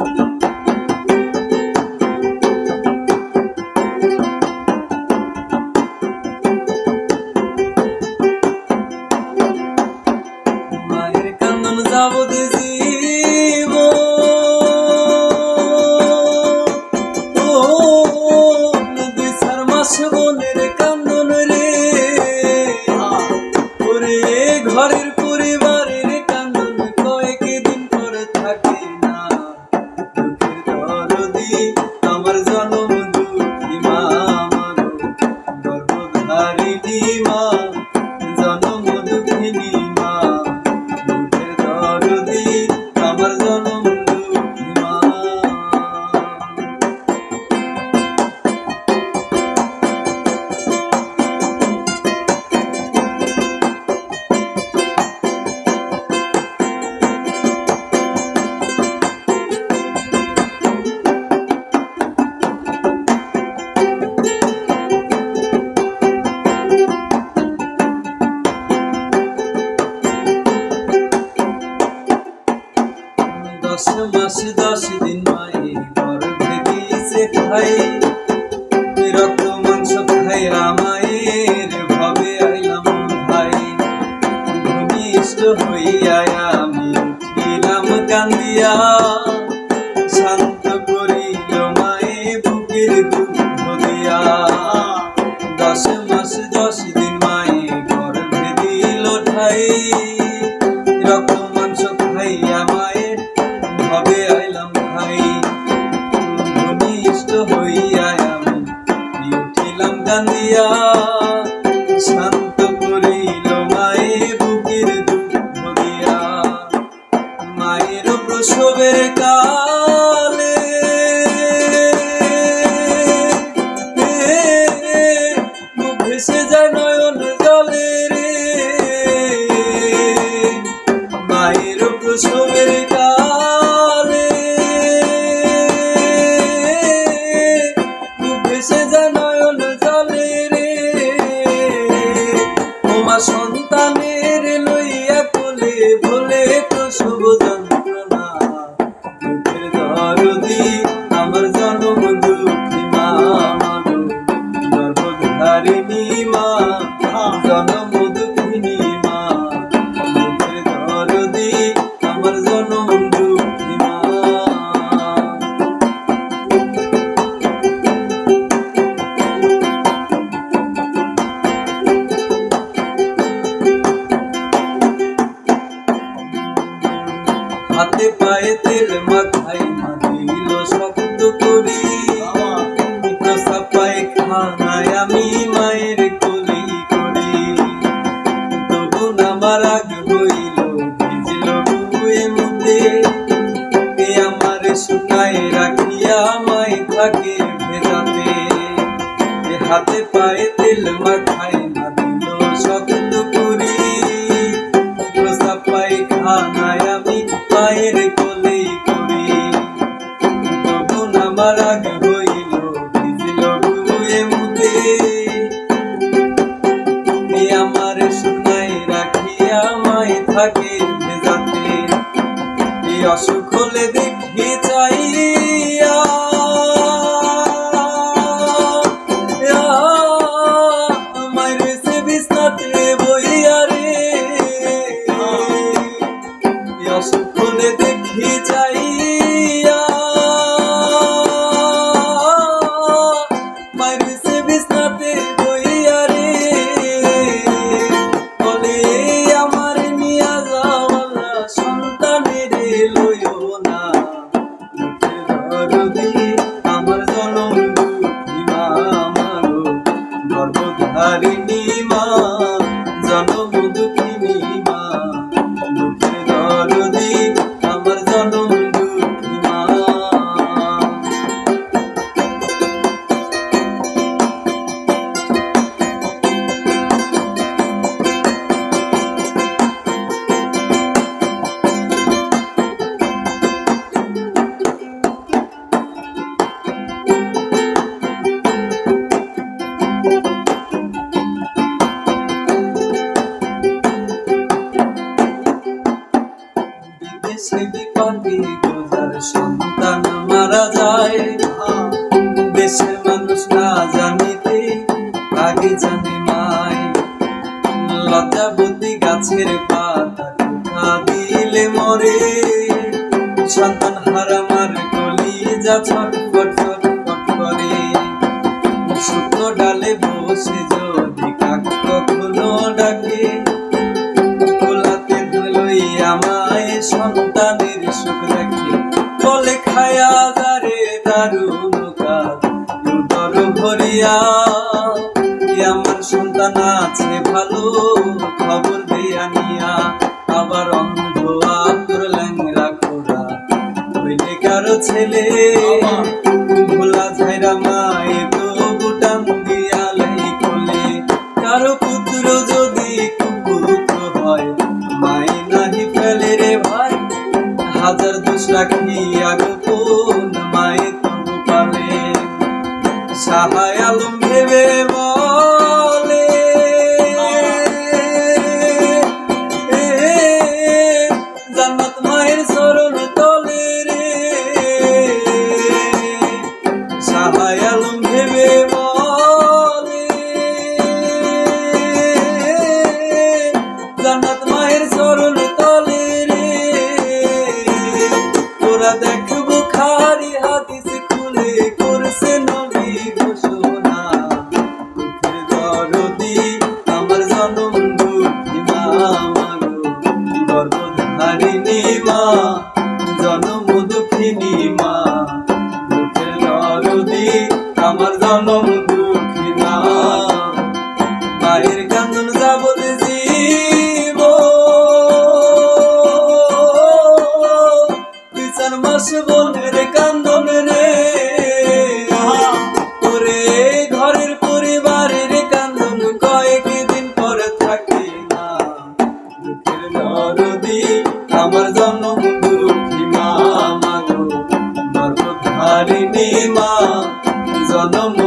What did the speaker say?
মায়ের আমার জনম দশ মাস দশ দিন মায়ে গর্ভে দিয়েছে খাই রক্ত মাংস খাই মায়ের ভাবে আইলাম ভাই। ঘনিষ্ঠ হইয়া আমি উঠিলাম কান্দিয়া। শান্ত করিল মায়ে বুকের দুঃখ দিয়া। দশ মাস দশ দিন মায়ে গর্ভে দিল ঠাই। সন্তানের লইয়া কোলে বলে শুভ যন্ত্রণা। দুঃখের দরদি আমার জনম দুঃখী মা জনম আমি মায়ের কলি করি। তবু নামার আগ হইল, ভিজল বুয়ে মুদে এ আমার শুকায় রাখিয়া মাই থাকে ভেজাতে এ হাতে পায়ে তেল মাখাই না দিল শক্ত করি প্রসাব পাই খানায় আমি মায়ের কোলেই করি। তবু আমার আগ হইল থাকে ভেজাতে এই অসুখ মুখের দরদি সেদি পারবি প্রজার সন্তান মারা যায়। দেশের মানুষ না জানিতে আগে জানে মাই লজ্জাবতী গাছের পাতা কোথা দিলে মরে। সন্তান হারামার কলি যা ছট সন্তানের সুখ দেখে। বলে, খায়া দারে দারুণ কাল ভরিয়া, আমার সন্তান আছে ভালো, খবর দিয়া নিয়া। আবার অন্ধ আতুর ল্যাংরা খোড়া হইলে কারও ছেলে মায়ের কান্দন যাবত জীব। দুই চার মাস ঘরের পরিবারের কান্দন কয়েক দিন পরে থাকে না। আমার জন্ম দুঃখী মা, মাগো। গর্ভধারিণী মা, জন্ম